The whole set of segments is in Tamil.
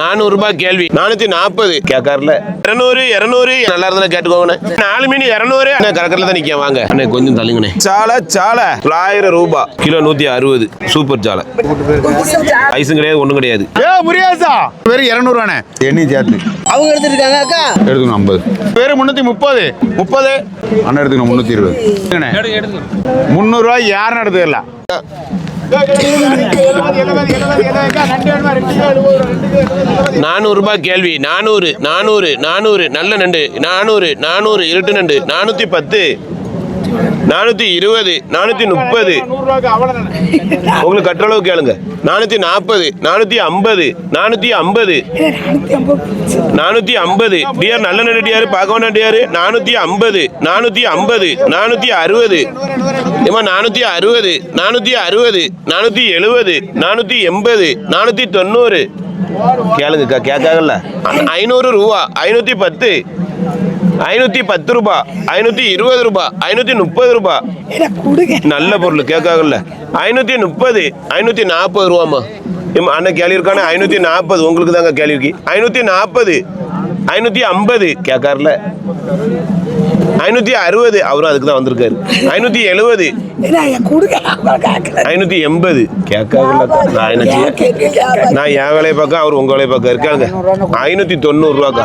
நானூறு ரூபாய் கேள்வி. நானூத்தி நாற்பது கேட்காருல. இருநூறு இருநூறு நல்லா இருந்தா கேட்டுக்கோங்கண்ணே. நாலு மீன் இருநூறு. அண்ணே கரக்கரில் தான் நிக்க வாங்க. அண்ணே கொஞ்சம் தள்ளுங்கண்ணே. சாலை சாலை. தொள்ளாயிரம் ரூபாய் கிலோ நூத்தி அறுபது. சூப்பர் சாலை. ஐஸும் கிடையாது ஒண்ணும் கிடையாது. ஏ முரியாசா வெறும் இரநூறுவாண்ணே எண்ணி சேர்த்து. அவங்க எடுத்துருக்காங்க அக்கா? எடுத்துக்கணும் ஐம்பது. வெறும் முந்நூற்றி முப்பது. முப்பது? அண்ணா எடுத்துக்கணும் முந்நூற்றி இருபது. முந்நூறுரூவா யாரும் எடுத்துக்கலாம் நானூறுரூபா கேள்வி. நானூறு நானூறு நானூறு நல்ல நண்டு. நானூறு நானூறு இருட்டு நண்டு. நானூற்றி பத்து. நானூற்றி இருபது நானூற்றி முப்பது. உங்களுக்கு கட்டுற அளவு கேளுங்க. நானூற்றி நாற்பது நானூற்றி ஐம்பது நானூற்றி ஐம்பது. நானூற்றி ஐம்பது. டிஆர் நல்ல நடிகார் பார்க்க வேண்டியாரு நானூற்றி ஐம்பது நானூற்றி ஐம்பது நானூற்றி அறுபது. ஏமா நானூற்றி அறுபது நானூற்றி அறுபது நானூற்றி எழுபது நானூற்றி எண்பது நானூற்றி தொண்ணூறு. கேளுங்கக்கா கேட்காங்கல்ல ஐநூறு ரூபா ஐநூற்றி பத்து. ஐநூத்தி பத்து ரூபா ஐநூத்தி இருபது ரூபா ஐநூத்தி முப்பது ரூபா. நல்ல பொருள் கேட்காங்கல்ல ஐநூத்தி முப்பது ஐநூத்தி நாற்பது ரூபாம்மா. அண்ணன் கேள்வி இருக்கானே ஐநூத்தி நாற்பது உங்களுக்கு தாங்க கேள்வி இருக்கு ஐநூத்தி நாற்பது ஐநூத்தி ஐம்பது கேட்காருல ஐநூத்தி அறுபது அவரும் அதுக்கு தான் வந்திருக்காரு ஐநூத்தி எழுபது ஐநூத்தி எண்பது கேட்காங்கல்ல நான் என்ன நான் என் வேலையை பார்க்க அவர் உங்க வேலையை பார்க்க இருக்காங்க ஐநூத்தி தொண்ணூறு ரூபாக்கா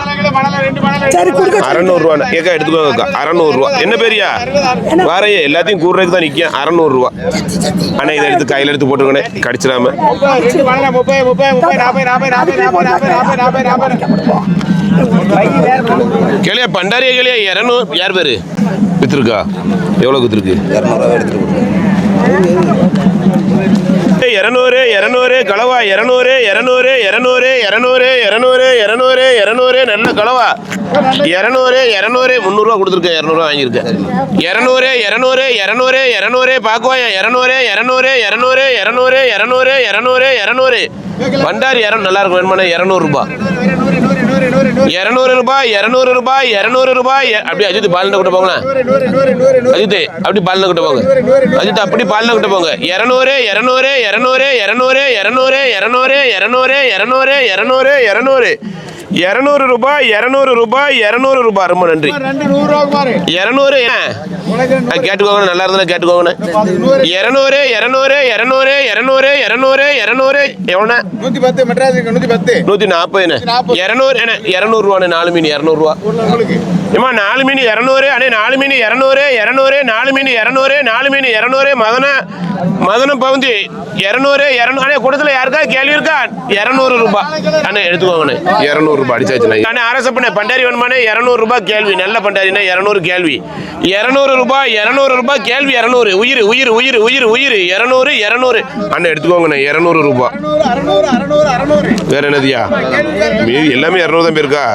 அறநூறுவா ஏக்கா எடுத்துக்கோங்கக்கா அறநூறுவா என்ன பெரியா வாரையே எல்லாத்தையும் கூடுறதுக்கு தான் நிற்கும் அறநூறுவா அண்ணா இதை எடுத்து கையில் எடுத்து போட்டுக்கணே கடிச்சிடாம கேளியா பண்டாரியா கேளியா இரநூறு யார் பேர்? வித்துருக்கா? எவ்வளோ வித்துருக்கு? இரநூறுவா எடுத்துருக்கு இரநூறு இரநூறு கலவா இரநூறு இரநூறு இரநூறு இரநூறு இரநூறு இரநூறு இரநூறு நல்ல கலவா இரநூறு இரநூறு முந்நூறுரூவா கொடுத்துருக்கேன் இரநூறுவா வாங்கியிருக்கேன் இரநூறு இரநூறு இரநூறு இரநூறு பாக்குவாயா இரநூறு இரநூறு இரநூறு இரநூறு இரநூறு இரநூறு இரநூறு பண்டாரி இரம் நல்லா இருக்கும் வேணுமாண்ணே இரநூறுபா இரநூறு ரூபாய் இரநூறு ரூபாய் இரநூறு ரூபாய் அப்படி அஜித் பாலின கிட்ட போங்களேன் அஜித் அப்படி பாலின கிட்ட போங்க அஜித் அப்படி பாலின கிட்ட போங்க இரநூறு இரநூறு இரநூறு இரநூறு இரநூறு இரநூறு இரநூறு இரநூறு இரநூறு இரநூறு இரநூறு ரூபாய் இரநூறு ரூபாய் இரநூறு ரூபாய் ரொம்ப நன்றி இரநூறு கேட்டுக்கோங்க நல்லா இருந்தா கேட்டுக்கோங்க இரநூறு இரநூறு இரநூறு இரநூறு இரநூறு இரநூறு எவ்வளோ நூற்றி பத்து மெட்ராஸுக்கு நூற்றி பத்து நூற்றி நாற்பதுண்ணே இரநூறு இரநூறுவாண்ணே நாலு மீன் இரநூறுவா ஏம்மா நாலு மீன் இரநூறு அண்ணே நாலு மீன் இரநூறு இரநூறு நாலு மீன் இரநூறு நாலு மீன் இரநூறு மதன மதனம் பவுந்தி இரநூறு இரநூறு அண்ணே கூட்டத்தில் யாருக்கா? கேள்வி இருக்கா? இரநூறு ரூபாய் அண்ணே எடுத்துக்கோங்கண்ணே இரநூறு ரூபாய் அடிச்சாச்சுண்ணே அண்ணே. அரசப்பண்ணே பண்டாரி வேணுமாண்ணே இரநூறு ரூபாய் கேள்வி நல்ல பண்டாரிண்ணே இரநூறு கேள்வி. இரநூறு ரூபாய் இரநூறு ரூபாய் கேள்வி இரநூறு. உயிர் உயிர் உயிர் உயிர் உயிர் இரநூறு இரநூறு. அண்ணே எடுத்துக்கோங்கண்ணே இரநூறு ரூபாய் அறநூறு அறநூறு அறநூறு வேற என்னதியா மீதி எல்லாமே இரநூறு தான் பேருக்கா?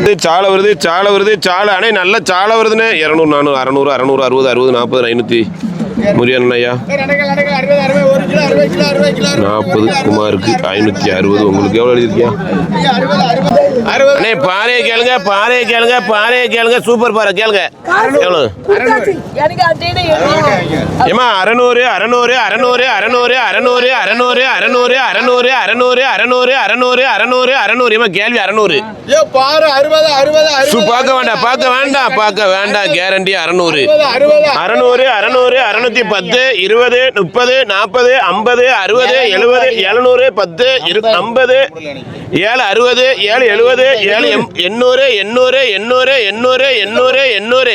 இது சாலை வருது சாலை வருது சாலை அண்ணே நல்ல சாலை வருதுண்ணே. இரநூறு நானூறு அறநூறு அறநூறு அறுபது அறுபது நாற்பது ஐநூற்றி முரியன் ஐயா. நாற்பது குமாருக்கு ஐநூற்றி அறுபது. உங்களுக்கு எவ்வளோ எழுதியிருக்கியா? அண்ணே பாறையை கேளுங்க பாறையை கேளுங்க பாறையை கேளுங்க சூப்பர் பாறை கேளுங்க எவ்வளோ ஏமா அறநூறு அறநூறு அறநூறு அறநூறு அறநூறு அறநூறு அறநூறு அறநூறு அறநூறு அறநூறு அறநூறு அறநூறு அறநூறு ஏமா கேள்வி அறநூறு பார்க்க வேண்டாம் பார்க்க வேண்டாம் பார்க்க வேண்டாம் கேரண்டி அறநூறு அறநூறு அறநூறு அறநூத்தி பத்து இருபது முப்பது நாற்பது ஐம்பது அறுபது எழுபது எழுநூறு பத்து இரு ஐம்பது ஏழு அறுபது ஏழு எழுபது ஏழு எம் எண்ணூறு எண்ணூறு எண்ணூறு எண்ணூறு எண்ணூறு எண்ணூறு.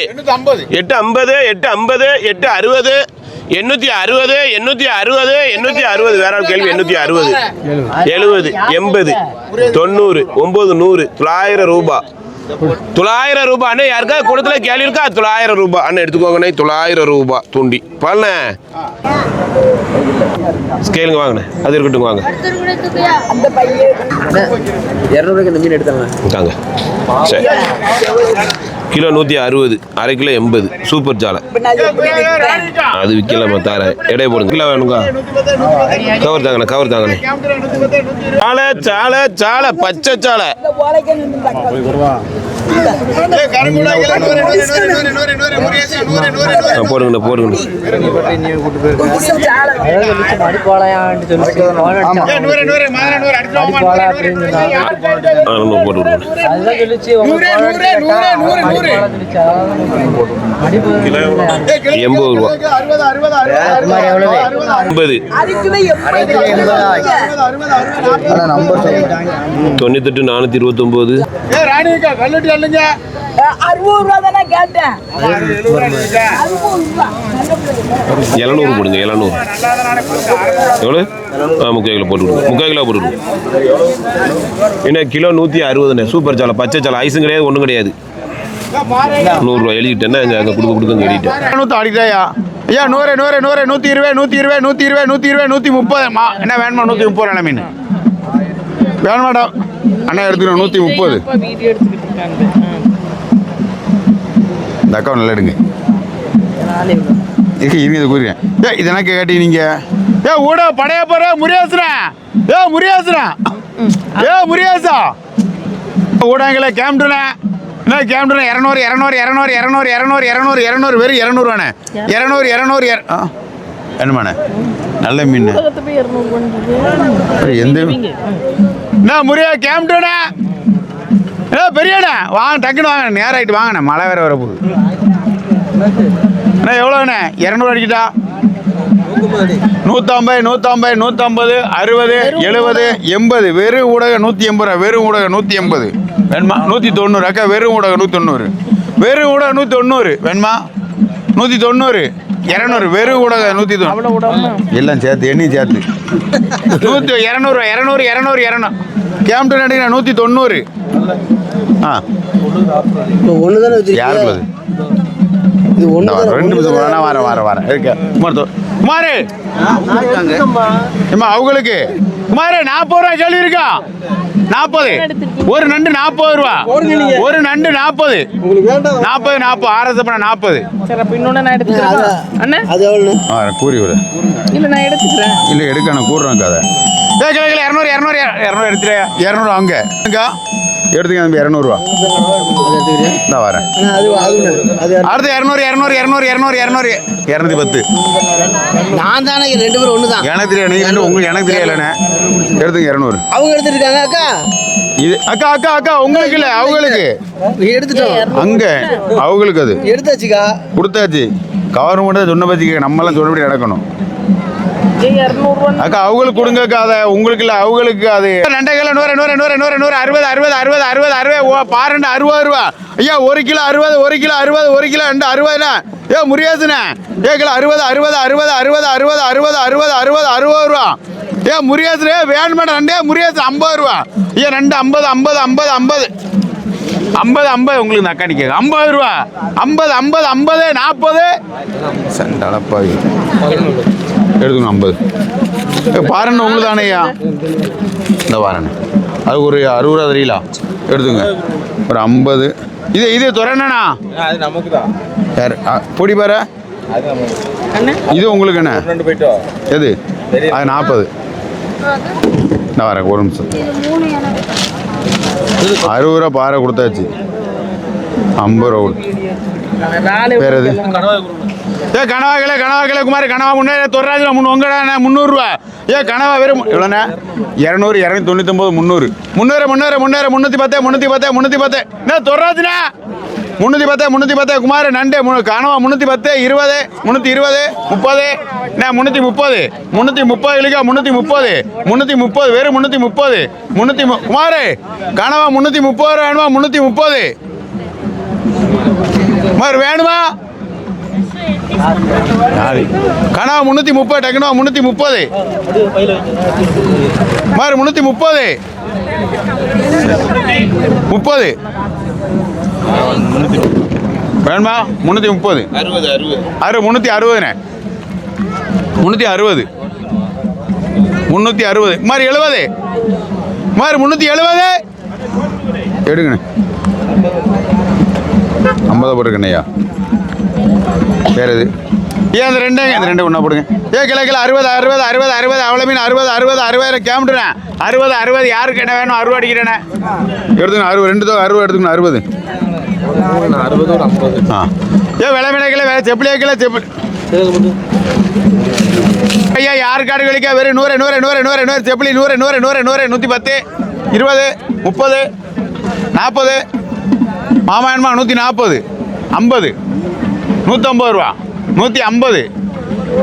எட்டு ஐம்பது எட்டு ஐம்பது எட்டு அறுபது எண்ணூத்தி அறுபது எண்ணூத்தி அறுபது எண்ணூத்தி அறுபது. வேற ஒரு கேள்வி எண்ணூத்தி அறுபது. எழுபது. எண்பது தொண்ணூறு ஒன்பது நூறு தொள்ளாயிரம் ரூபாய். தொள்ளாயிரம் ரூபாய். அண்ணே யாருக்கா கூடத்துல கேள்வி இருக்கா தொள்ளாயிரம் ரூபாய். அண்ணே எடுத்துக்கோங்கண்ணே தொள்ளாயிரம் ரூபாய் தூண்டி. பழண்ணே ஸ்கேலுங்க வாங்கண்ணே. அது இருக்கட்டும் வாங்க. இரநூறுக்கு இந்த மீன் எடுத்தாங்க சரி. கிலோ நூற்றி அறுபது அரை கிலோ எண்பது. சூப்பர் சாலை அது விற்கலாமா தரேன் எடை போடுங்க. கிலோ வேணுங்கா கவர் தாங்கண்ணே கவர் தாங்கண்ணே. சாலை சாலை சாலை பச்சை சாலை போடுங்கண்ணா போடுங்கண்ணா. போட்டு எண்பது ரூபா. ஐம்பது தொண்ணூத்தெட்டு நானூற்றி இருபத்தொம்போது. எழுநூறு போடுங்க எழுநூறு. எவ்வளோ ஆ முக்கால் கிலோ போட்டு விடுங்க முக்கால் கிலோ போட்டு விடுங்க என்ன கிலோ நூற்றி அறுபதுண்ணே. சூப்பர் சாலை பச்சை சாலை. ஐஸும் கிடையாது ஒன்றும் கிடையாது. நூறுரூவா எழுதிட்டேன்னா அங்கே கொடுக்க கொடுக்க எழுதிட்டேன் நூற்றி அடிக்கிறாயா ஐயா நூறு நூறு நூறு நூற்றி இருபது நூற்றி இருபது நூற்றி இருபது நூற்றி இருபது நூற்றி முப்பதுமா என்ன வேணுமா நூற்றி முப்பது ரூபா மீன்? வேணுமாடா? அண்ணா எடுத்துக்கணும் நூற்றி முப்பது. இந்த அக்கா நல்லா எடுங்க. இருக்கு இருங்க இதை கூறுறேன் ஏ இதெல்லாம் கேட்டி நீங்கள் ஏ ஊட படைய போற முரியாசுரா ஏ முரியாசுரா ஏ முரியாசா ஊடகங்களே கேம்டுனேன் என்ன கேம்ட்ரு இரநூறு இரநூறு இரநூறு இரநூறு இரநூறு இரநூறு இரநூறு வெறும் இரநூறுவாண்ணே இரநூறு இரநூறு இர- என்னமாண்ணே நல்ல மீன். எந்த என்ன முறியா கேம்டுனே ஏ பெரியண்ணே வாங்க டக்குன்னு வாங்க நேராகிட்டு வாங்கண்ணே மழை வேற வர போகுது. அண்ணா எவ்வளோண்ணே? இரநூறு அடிக்கிட்டா? நூற்றம்பது நூற்றம்பது நூற்றம்பது அறுபது எழுபது எண்பது வெறும் ஊடகம் நூற்றி எண்பது ரூபா வெறும் ஊடகம் நூற்றி எண்பது. வேணுமா? நூற்றி தொண்ணூறு. அக்கா வெறும் ஊடகம் நூற்றி தொண்ணூறு வெறும் ஊடகம் நூற்றி தொண்ணூறு வேணுமா? நூற்றி தொண்ணூறு. இரநூறு. வெறும் ஊடகம் நூற்றி தொண்ணூறு. எல்லாம் சேர்த்து எண்ணியும் சேர்த்து. நூற்றி இரநூறு இரநூறு இரநூறு இரநூறு. கேம்டன் அடிக்கிற நூற்றி தொண்ணூறு. ஆ. ஒன்று தானே யாருக்கு ரெண்டு நிமிஷம் வரேன் வரேன் வரேன் வரேன் இருக்க. அவங்களுக்கு? குமார நாற்பது ரூபா சொல்லி நாற்பது ஒரு நண்டு நாற்பது ரூபா. ஒரு நண்டு. நாற்பது நாற்பது நாற்பது ஆரத்து பண்ண நாற்பது கூறி விட. இல்லை நான் எடுத்துக்கிறேன். இல்லை எடுக்க நான் கூடுறேன் கதை. இரநூறு இரநூறு இரநூறு எடுத்துட்டு இரநூறு அங்கே. அங்கே. எடுத்துக்க தம்பி இரநூறுவா. இந்த வரேன். அடுத்து இரநூறு இரநூறு இரநூறு இரநூறு இரநூறு. இரநூத்தி பத்து. நான் தானே ரெண்டு பேரும் ஒன்று தான் எனக்கு தெரியாது நீ ரெண்டு உங்களுக்கு எனக்கு தெரியலண்ணே எடுத்துங்க இரநூறு. அவங்க எடுத்துருக்காங்க அக்கா? இது அக்கா அக்கா அக்கா உங்களுக்கு இல்லை அவங்களுக்கு. எடுத்துட்டோம் அங்க அவங்களுக்கு அது. எடுத்தாச்சுக்கா. கொடுத்தாச்சு. கவர்மெண்ட் சொன்ன பத்தி நம்மளாம் சொன்னபடி நடக்கணும். அக்கா அவங்களுக்கு கொடுங்க அக்கா அதை உங்களுக்கு இல்லை அவங்களுக்கு அது ரெண்டே கிலோ நூறு நூறு நூறு நூறு நூறு அறுபது அறுபது அறுபது அறுபது அறுபது ஓ பாருண்டு அறுபது ரூபா ஐயா ஒரு கிலோ அறுபது ஒரு கிலோ அறுபது ஒரு கிலோ ரெண்டு அறுபதுண்ணா ஏ முரியாதுண்ணே ஏ கிலோ அறுபது அறுபது அறுபது அறுபது அறுபது அறுபது அறுபது அறுபது அறுபது ரூபா ஏ முரியாதுரே வேணுமா ரெண்டே முரியாது ஐம்பது ரூபா ஏ ரெண்டு ஐம்பது ஐம்பது ஐம்பது ஐம்பது ஐம்பது ஐம்பது உங்களுக்கு இந்த அக்கா நிற்க ஐம்பது ரூபா ஐம்பது ஐம்பது ஐம்பது நாற்பது சண்டளப்பாவி எடுத்துக்கணும் ஐம்பது. பாருங்க உங்களுக்கு தானேயா இந்த பாருங்க அது ஒரு அறுபது ரூபா தெரியல எடுத்துங்க. ஒரு ஐம்பது. இது இது துறண்ணா அது நமக்கு தான் யார்? பொடி பாரு. இது உங்களுக்கு என்ன? எது? அது நாற்பது. நான் வரேன் ஒரு நிமிஷம். அறுபது ரூபா பாறை கொடுத்தாச்சு. ஐம்பது ரூபா கொடு. நாலு வேற எது? ஏ கனவா கிலோ கனவா கிளை குமார் கனவா முன்னே தொள்ளாயிரம் முன்னூறு உங்கடா முந்நூறுரூவா ஏ கனவா வெறும் எவ்வளோண்ணே இரநூறு இரநூத்தி தொண்ணூத்தொம்பது முந்நூறு. முந்நூறு முந்நூறு முந்நூறு முந்நூற்றி பத்து முந்நூற்றி பத்து முந்நூற்றி பத்து என்ன தொள்ளாச்சுண்ணா முந்நூற்றி பத்து முந்நூற்றி பத்து குமார் நண்டு மு- கனவா முந்நூற்றி பத்து இருபது முந்நூற்றி இருபது முப்பது. என்ன முந்நூற்றி முப்பது முந்நூற்றி முப்பது இழுக்கா முந்நூற்றி முப்பது முந்நூற்றி முப்பது வெறும் முந்நூற்றி முப்பது முந்நூற்றி மு குமார் கனவா முந்நூற்றி முப்பது ரூபா வேணுமா முந்நூற்றி முப்பது குமார் வேணுமா? கனவா முந்நூற்றி முப்பது டக்குனு முந்நூற்றி முப்பது. மாறு முந்நூற்றி முப்பது. முப்பது. வேணுமா? முந்நூற்றி முப்பது. அறுபது அறுபது. அறு முந்நூற்றி அறுபதுண்ணே முந்நூற்றி அறுபது. முந்நூற்றி அறுபது. மாதிரி எழுபது. மாதிரி முந்நூற்றி எழுபது. எடுங்கண்ணே. ஐம்பதா போட்டுருக்கண்ணையா வேறு எது? ஏன் அந்த ரெண்டு இந்த ரெண்டு ஒன்றா போடுங்க. ஏ கிலோ கிலோ அறுபது அறுபது அறுபது அறுபது அவ்வளோ மீன் அறுபது அறுபது அறுபது கேமட்டுறேன் அறுபது அறுபது யாருக்கு என்ன வேணும்? அறுபது அடிக்கிறேனே. எடுத்துக்கணும் அறுபது ரெண்டு தொகை அறுபது எடுத்துக்கணும் அறுபது. அறுபது ஒரு ஐம்பது ஆ. ஏ விலை விலைகளை வேலை செப்பிலி வைக்கல செப்பல் ஐயா யார் காடுகளுக்கே வெறும் நூறு நூறு நூறு நூறு நூறு செப்பிலி நூறு நூறு நூறு நூறு நூற்றி பத்து இருபது முப்பது நாற்பது மாமாயன்மா நூற்றி நாற்பது ஐம்பது. நூற்றம்பது ரூபா. நூற்றி ஐம்பது.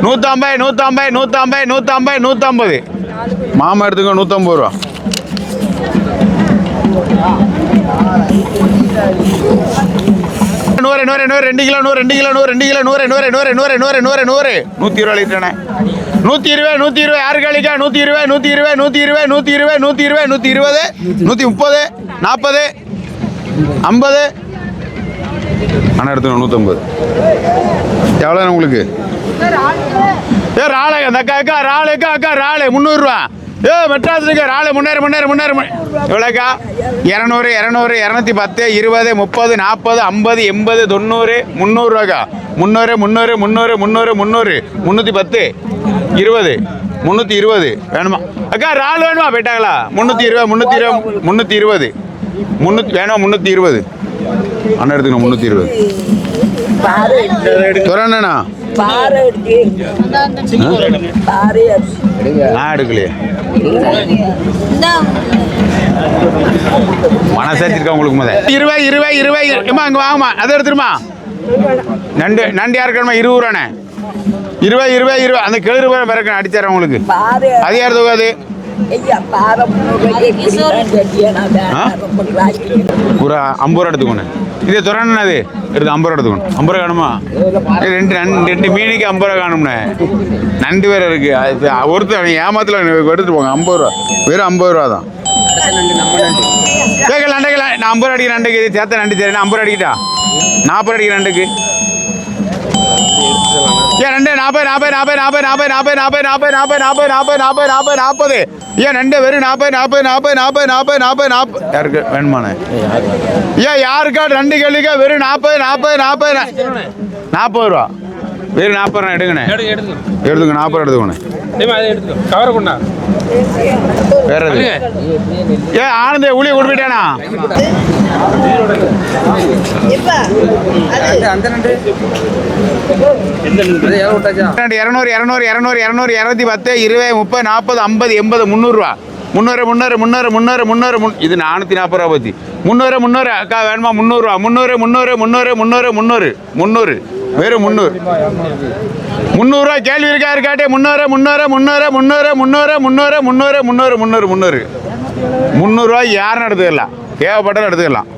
நூற்றம்பது நூற்றம்பது நூற்றம்பது நூற்றம்பது நூற்றம்பது மாமா எடுத்துக்கோ நூற்றம்பது ரூபா. நூறு நூறு நூறு ரெண்டு கிலோ நூறு ரெண்டு கிலோ நூறு ரெண்டு கிலோ நூறு நூறு நூறு நூறு நூறு நூறு நூறு. நூற்றி இருபது லிட்டர்ண்ணே. நூற்றி இருபது நூற்றி இருபது யாரு கழிக்கா நூற்றி இருபது நூற்றி இருபது நூற்றி இருபது நூற்றி இருபது நூற்றி இருபது நூற்றி இருபது நூற்றி முப்பது நாற்பது ஐம்பது அண்ணா நூற்றம்பது எவ்வளோ உங்களுக்கு? ஏ ராளே அந்த அக்கா அக்கா ராளே அக்கா அக்கா ராளே முந்நூறுரூவா. ஏ மெட்ராஸ் இருக்கு ராளு முன்னேறு முன்னேறு முன்னேறு எவ்வளோக்கா இரநூறு இரநூறு இரநூத்தி பத்து இருபது முப்பது நாற்பது ஐம்பது எண்பது தொண்ணூறு முந்நூறுரூவாக்கா முந்நூறு முந்நூறு முந்நூறு முந்நூறு முந்நூறு முந்நூற்றி பத்து இருபது முந்நூற்றி இருபது வேணுமா? அக்கா ராள் வேணுமா? போயிட்டாங்களா? முந்நூற்றி இருபது முந்நூற்றி இருபது முந்நூற்றி இருபது முந்நூற்றி வேணுமா? முந்நூற்றி இருபது அண்ணா எடுத்துக்கணும் முந்நூற்றி இருபது துறண்ணா நான் எடுக்கலையே. மனசாட்சி இருக்கா உங்களுக்கு முத இருபது இருபது இருபது. ஏமா அங்கே வாங்கம்மா. அதை எடுத்துருமா? நண்டு நண்டு யாருக்கணுமா இருபது ரூபாண்ணே. இருபது இருபது இருபது. அந்த கிளறு பேர் பிறக்க அடிச்சாரன் உங்களுக்கு. அது யார் தொகாது? ஒரு ஐம்பது ரூபா எடுத்துக்கோண்ணே இது துறண்ணா அது எடுத்து ஐம்பது ரூபா எடுத்துக்கணும் ஐம்பது ரூபா காணுமா ரெண்டு ரெண்டு மீனுக்கு ஐம்பது ரூபா காணும்ண்ணே நண்டு வேற இருக்கு அது ஒருத்தர் ஏமாத்துல எடுத்துட்டு போங்க ஐம்பது ரூபா வெறும் ஐம்பது ரூபா தான் கேட்கல நண்டுக்கு நான் ஐம்பது ரூபா அடிக்கிற நண்டுக்கு சேர்த்த நண்டு சரி ஐம்பது ரூபா அடிக்கிட்டா நாற்பது ரூபா அடிக்கிற நண்டுக்கு ஏன் ரெண்டு நாற்பது நாற்பது நாற்பது நாற்பது நாற்பது நாற்பது நாற்பது நாற்பது நாற்பது நாற்பது நாற்பது நாற்பது நாற்பது நாற்பது ஏன் ரெண்டு வெறும் நாற்பது நாற்பது நாற்பது நாற்பது நாற்பது நாற்பது நாற்பது யாருக்கு வேணுமாண்ணே ஏன் யாருக்கா ரெண்டு கேள்விக்கா வெறும் நாற்பது நாற்பது நாற்பது நாற்பது ரூபா வெறும் நாற்பது எடுங்கண்ணே. எடுத்துங்க நாற்பது எடுத்துக்கோண்ணே. கவரை கொண்டா வேற எது? ஏன் ஆனந்த எவ்வளோ விட்டாச்சா இரநூறு இரநூறு இரநூறு இரநூறு இரநூத்தி பத்து இருபது முப்பது நாற்பது ஐம்பது எண்பது முந்நூறுரூவா. முந்நூறு முந்நூறு முந்நூறு முந்நூறு முந்நூறு முன் இது நானூற்றி நாற்பது ரூபா பற்றி முந்நூறு முந்நூறு அக்கா வேணுமா முந்நூறுரூவா முந்நூறு முந்நூறு முந்நூறு முந்நூறு முந்நூறு முந்நூறு வெறும் முந்நூறு முந்நூறுரூவா கேள்வி இருக்கா இருக்காட்டே முந்நூறு முந்நூறு முந்நூறு முந்நூறு முந்நூறு முந்நூறு முந்நூறு முந்நூறு முந்நூறு முந்நூறு முந்நூறுரூவா யாருன்னு எடுத்துக்கலாம் தேவைப்பட்டாலும் எடுத்துக்கலாம்